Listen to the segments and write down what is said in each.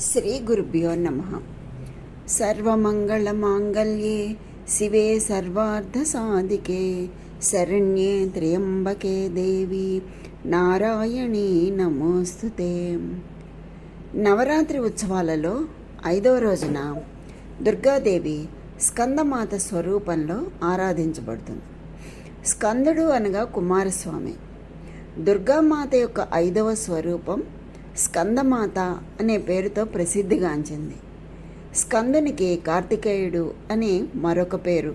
శ్రీ గురుభ్యో నమ. సర్వమంగళమాంగళ్యే శివే సర్వార్ధసాధికే శరణ్యే త్ర్యంబకే దేవి. నారాయణీ నమోస్తుతే. నవరాత్రి ఉత్సవాలలో ఐదవ రోజున దుర్గాదేవి స్కందమాత స్వరూపంలో ఆరాధించబడుతుంది. స్కందుడు అనగా కుమారస్వామి. దుర్గామాత యొక్క ఐదవ స్వరూపం స్కందమాత అనే పేరుతో ప్రసిద్ధిగాంచింది. స్కందునికి కార్తికేయుడు అని మరొక పేరు.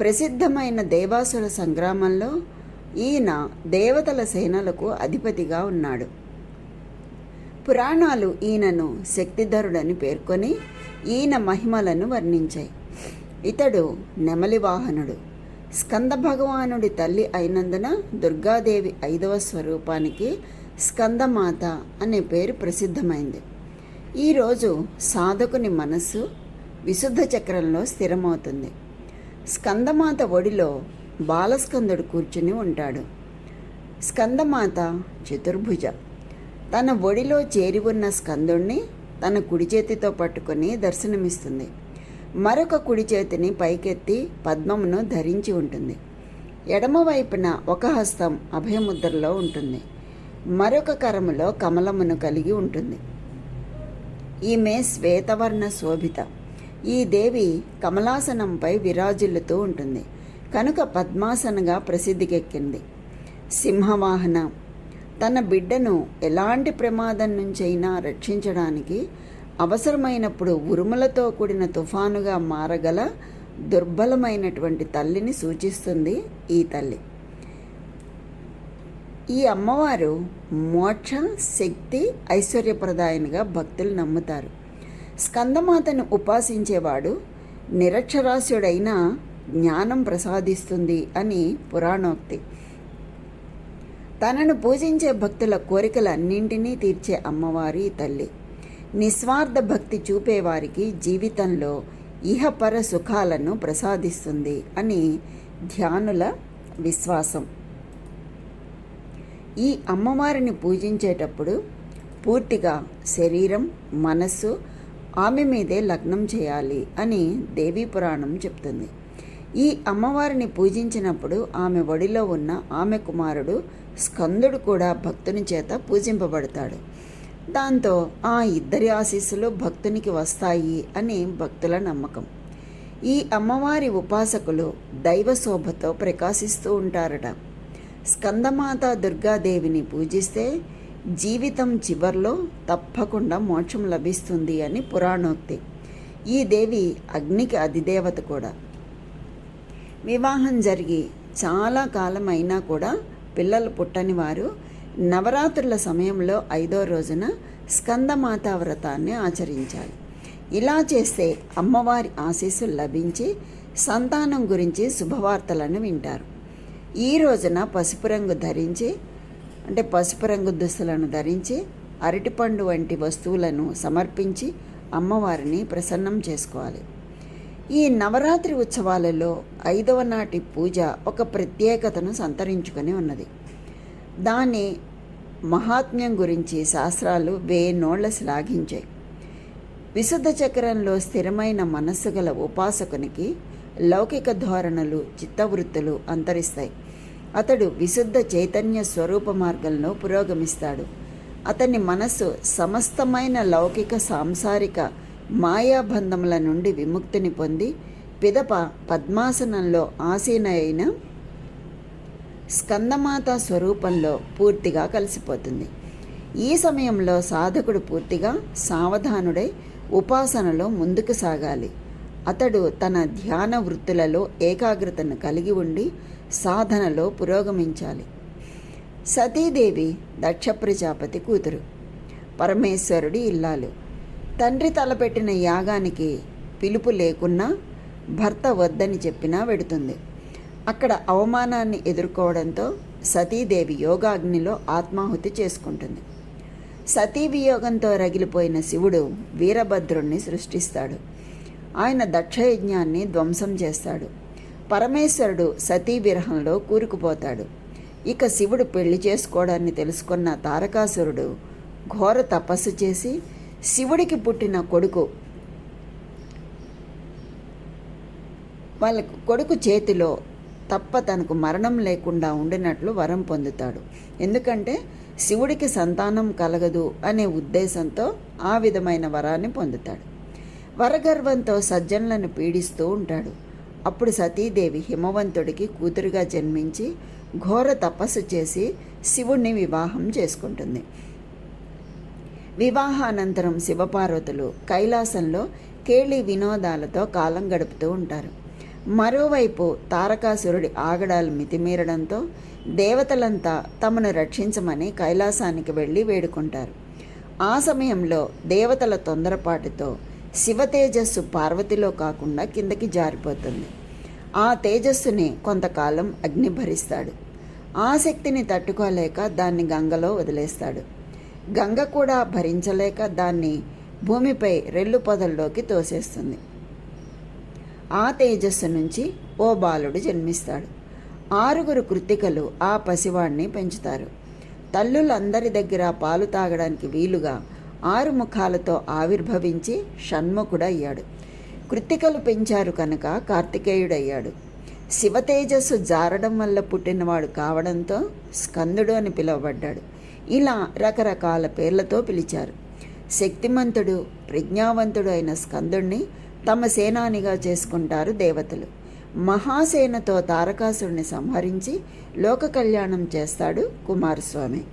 ప్రసిద్ధమైన దేవాసుర సంగ్రామంలో ఈయన దేవతల సేనలకు అధిపతిగా ఉన్నాడు. పురాణాలు ఈయనను శక్తిధరుడని పేర్కొని ఈయన మహిమలను వర్ణించాయి. ఇతడు నెమలి వాహనుడు. స్కంద భగవానుడి తల్లి అయినందున దుర్గాదేవి ఐదవ స్వరూపానికి స్కందమాత అనే పేరు ప్రసిద్ధమైంది. ఈరోజు సాధకుని మనస్సు విశుద్ధ చక్రంలో స్థిరమవుతుంది. స్కందమాత ఒడిలో బాలస్కందుడు కూర్చుని ఉంటాడు. స్కందమాత చతుర్భుజ. తన ఒడిలో చేరి ఉన్న స్కందుణ్ణి తన కుడి చేతితో పట్టుకొని దర్శనమిస్తుంది. మరొక కుడి చేతిని పైకెత్తి పద్మమును ధరించి ఉంటుంది. ఎడమవైపున ఒక హస్తం అభయముద్రలో ఉంటుంది. మరొక కరములో కమలమును కలిగి ఉంటుంది. ఈమె శ్వేతవర్ణ శోభిత. ఈ దేవి కమలాసనంపై విరాజిల్లుతూ ఉంటుంది. కనుక పద్మాసనగా ప్రసిద్ధికెక్కింది. సింహవాహన. తన బిడ్డను ఎలాంటి ప్రమాదం నుంచైనా రక్షించడానికి అవసరమైనప్పుడు ఉరుములతో కూడిన తుఫానుగా మారగల దుర్బలమైనటువంటి తల్లిని సూచిస్తుంది ఈ తల్లి. ఈ అమ్మవారు మోక్ష శక్తి ఐశ్వర్యప్రదాయనిగా భక్తులు నమ్ముతారు. స్కందమాతను ఉపాసించేవాడు నిరక్షరాస్యుడైన జ్ఞానం ప్రసాదిస్తుంది అని పురాణోక్తి. తనను పూజించే భక్తుల కోరికలన్నింటినీ తీర్చే అమ్మవారి తల్లి. నిస్వార్థ భక్తి చూపేవారికి జీవితంలో ఇహపర సుఖాలను ప్రసాదిస్తుంది అని ధ్యానుల విశ్వాసం. ఈ అమ్మవారిని పూజించేటప్పుడు పూర్తిగా శరీరం మనస్సు ఆమె మీదే లగ్నం చేయాలి అని దేవీ పురాణం చెప్తుంది. ఈ అమ్మవారిని పూజించినప్పుడు ఆమె ఒడిలో ఉన్న ఆమె కుమారుడు స్కందుడు కూడా భక్తుని చేత పూజింపబడతాడు. దాంతో ఆ ఇద్దరి ఆశీస్సులు భక్తునికి వస్తాయి అని భక్తుల నమ్మకం. ఈ అమ్మవారి ఉపాసకులు దైవ శోభతో ప్రకాశిస్తూ ఉంటారట. స్కందమాత దుర్గాదేవిని పూజిస్తే జీవితం చివర్లో తప్పకుండా మోక్షం లభిస్తుంది అని పురాణోక్తి. ఈ దేవి అగ్నికి అధిదేవత కూడా. వివాహం జరిగి చాలా కాలం అయినా కూడా పిల్లలు పుట్టని వారు నవరాత్రుల సమయంలో ఐదో రోజున స్కందమాత వ్రతాన్ని ఆచరించాలి. ఇలా చేస్తే అమ్మవారి ఆశీస్సులు లభించి సంతానం గురించి శుభవార్తలను వింటారు. ఈ రోజున పసుపు రంగు ధరించి అంటే పసుపు రంగు దుస్తులను ధరించి అరటిపండు వంటి వస్తువులను సమర్పించి అమ్మవారిని ప్రసన్నం చేసుకోవాలి. ఈ నవరాత్రి ఉత్సవాలలో ఐదవ నాటి పూజ ఒక ప్రత్యేకతను సంతరించుకొని ఉన్నది. దాని మహాత్మ్యం గురించి శాస్త్రాలు వేనోళ్ళ శ్లాఘించాయి. విశుద్ధ చక్రంలో స్థిరమైన మనస్సు గల ఉపాసకునికి లౌకిక ధోరణులు చిత్తవృత్తులు అంతరిస్తాయి. అతడు విశుద్ధ చైతన్య స్వరూప మార్గంలో పురోగమిస్తాడు. అతని మనస్సు సమస్తమైన లౌకిక సాంసారిక మాయాబంధముల నుండి విముక్తిని పొంది పిదప పద్మాసనంలో ఆసీన అయిన స్కందమాత స్వరూపంలో పూర్తిగా కలిసిపోతుంది. ఈ సమయంలో సాధకుడు పూర్తిగా సావధానుడై ఉపాసనలో ముందుకు సాగాలి. అతడు తన ధ్యాన వృత్తులలో ఏకాగ్రతను కలిగి ఉండి సాధనలో పురోగమించాలి. సతీదేవి దక్ష ప్రజాపతి కూతురు. పరమేశ్వరుడి ఇల్లాలు. తండ్రి తలపెట్టిన యాగానికి పిలుపు లేకున్నా భర్త వద్దని చెప్పినా వెడుతుంది. అక్కడ అవమానాన్ని ఎదుర్కోవడంతో సతీదేవి యోగాగ్నిలో ఆత్మాహుతి చేసుకుంటుంది. సతీ వియోగంతో రగిలిపోయిన శివుడు వీరభద్రుణ్ణి సృష్టిస్తాడు. ఆయన దక్షయజ్ఞాన్ని ధ్వంసం చేస్తాడు. పరమేశ్వరుడు సతీ విరహంలో కూరుకుపోతాడు. ఇక శివుడు పెళ్ళి చేసుకోవడాన్ని తెలుసుకున్న తారకాసురుడు ఘోర తపస్సు చేసి శివుడికి పుట్టిన కొడుకు వాళ్ళ కొడుకు చేతిలో తప్ప తనకు మరణం లేకుండా ఉండినట్లు వరం పొందుతాడు. ఎందుకంటే శివుడికి సంతానం కలగదు అనే ఉద్దేశంతో ఆ విధమైన వరాన్ని పొందుతాడు. వరగర్వంతో సజ్జనులను పీడిస్తూ ఉంటాడు. అప్పుడు సతీదేవి హిమవంతుడికి కూతురుగా జన్మించి ఘోర తపస్సు చేసి శివుణ్ణి వివాహం చేసుకుంటుంది. వివాహానంతరం శివపార్వతులు కైలాసంలో కేళి వినోదాలతో కాలం గడుపుతూ ఉంటారు. మరోవైపు తారకాసురుడి ఆగడాలు మితిమీరడంతో దేవతలంతా తమను రక్షించమని కైలాసానికి వెళ్ళి వేడుకుంటారు. ఆ సమయంలో దేవతల తొందరపాటుతో శివ తేజస్సు పార్వతిలో కాకుండా కిందకి జారిపోతుంది. ఆ తేజస్సుని కొంతకాలం అగ్ని భరిస్తాడు ఆ శక్తిని తట్టుకోలేక దాన్ని గంగలో వదిలేస్తాడు. గంగ కూడా భరించలేక దాన్ని భూమిపై రెల్లు పొదల్లోకి తోసేస్తుంది. ఆ తేజస్సు నుంచి ఓ బాలుడు జన్మిస్తాడు. ఆరుగురు కృత్తికలు ఆ పసివాణ్ణి పెంచుతారు. తల్లులందరి దగ్గర పాలు తాగడానికి వీలుగా ఆరు ముఖాలతో ఆవిర్భవించి షణ్ముఖుడయ్యాడు. కృత్తికలు పెంచారు కనుక కార్తికేయుడయ్యాడు. శివతేజస్సు జారడం వల్ల పుట్టినవాడు కావడంతో స్కందుడు అని పిలువబడ్డాడు. ఇలా రకరకాల పేర్లతో పిలిచారు. శక్తిమంతుడు ప్రజ్ఞావంతుడు అయిన స్కందుణ్ణి తమ సేనానిగా చేసుకుంటారు దేవతలు. మహాసేనతో తారకాసుడిని సంహరించి లోక కళ్యాణం చేస్తాడు కుమారస్వామి.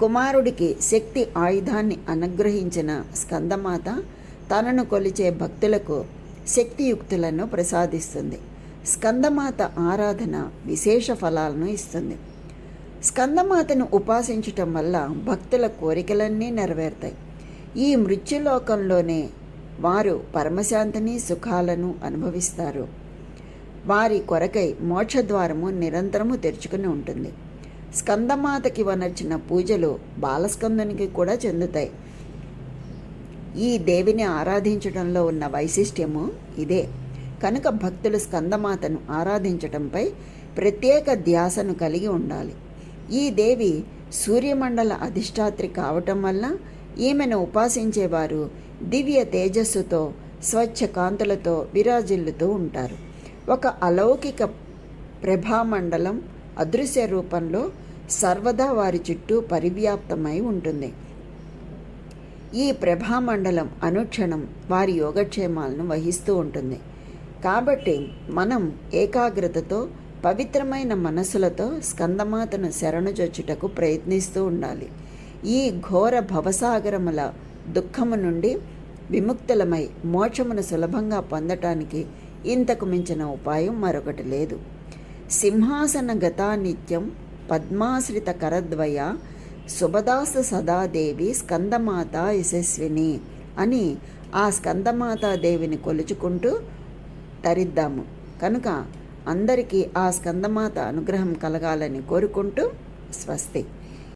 కుమారుడికి శక్తి ఆయుధాన్ని అనుగ్రహించిన స్కందమాత తనను కొలిచే భక్తులకు శక్తియుక్తులను ప్రసాదిస్తుంది. స్కందమాత ఆరాధన విశేష ఫలాలను ఇస్తుంది. స్కందమాతను ఉపాసించటం వల్ల భక్తుల కోరికలన్నీ నెరవేరుతాయి. ఈ మృత్యులోకంలోనే వారు పరమశాంతిని సుఖాలను అనుభవిస్తారు. వారి కొరకై మోక్షద్వారము నిరంతరము తెరుచుకుని ఉంటుంది. స్కందమాతకి వనర్చిన పూజలు బాలస్కందునికి కూడా చెందుతాయి. ఈ దేవిని ఆరాధించడంలో ఉన్న వైశిష్ట్యము ఇదే. కనుక భక్తులు స్కందమాతను ఆరాధించటంపై ప్రత్యేక ధ్యాసను కలిగి ఉండాలి. ఈ దేవి సూర్యమండల అధిష్టాత్రి కావటం వల్ల ఈమెను ఉపాసించేవారు దివ్య తేజస్సుతో స్వచ్ఛ కాంతులతో విరాజిల్లుతూ ఉంటారు. ఒక అలౌకిక ప్రభామండలం అదృశ్య రూపంలో సర్వదా వారి చుట్టూ పరివ్యాప్తమై ఉంటుంది. ఈ ప్రభామండలం అనుక్షణం వారి యోగక్షేమాలను వహిస్తూ ఉంటుంది. కాబట్టి మనం ఏకాగ్రతతో పవిత్రమైన మనసులతో స్కందమాతను శరణుజొచ్చుటకు ప్రయత్నిస్తూ ఉండాలి. ఈ ఘోర భవసాగరముల దుఃఖము నుండి విముక్తులమై మోక్షమును సులభంగా పొందటానికి ఇంతకు మించిన ఉపాయం మరొకటి లేదు. సింహాసన గతానిత్యం పద్మాశ్రిత కరద్వయ శుభదాస సదాదేవి స్కందమాత యశస్విని అని ఆ స్కందమాతాదేవిని కొలుచుకుంటూ తరిద్దాము. కనుక అందరికీ ఆ స్కందమాత అనుగ్రహం కలగాలని కోరుకుంటూ స్వస్తి.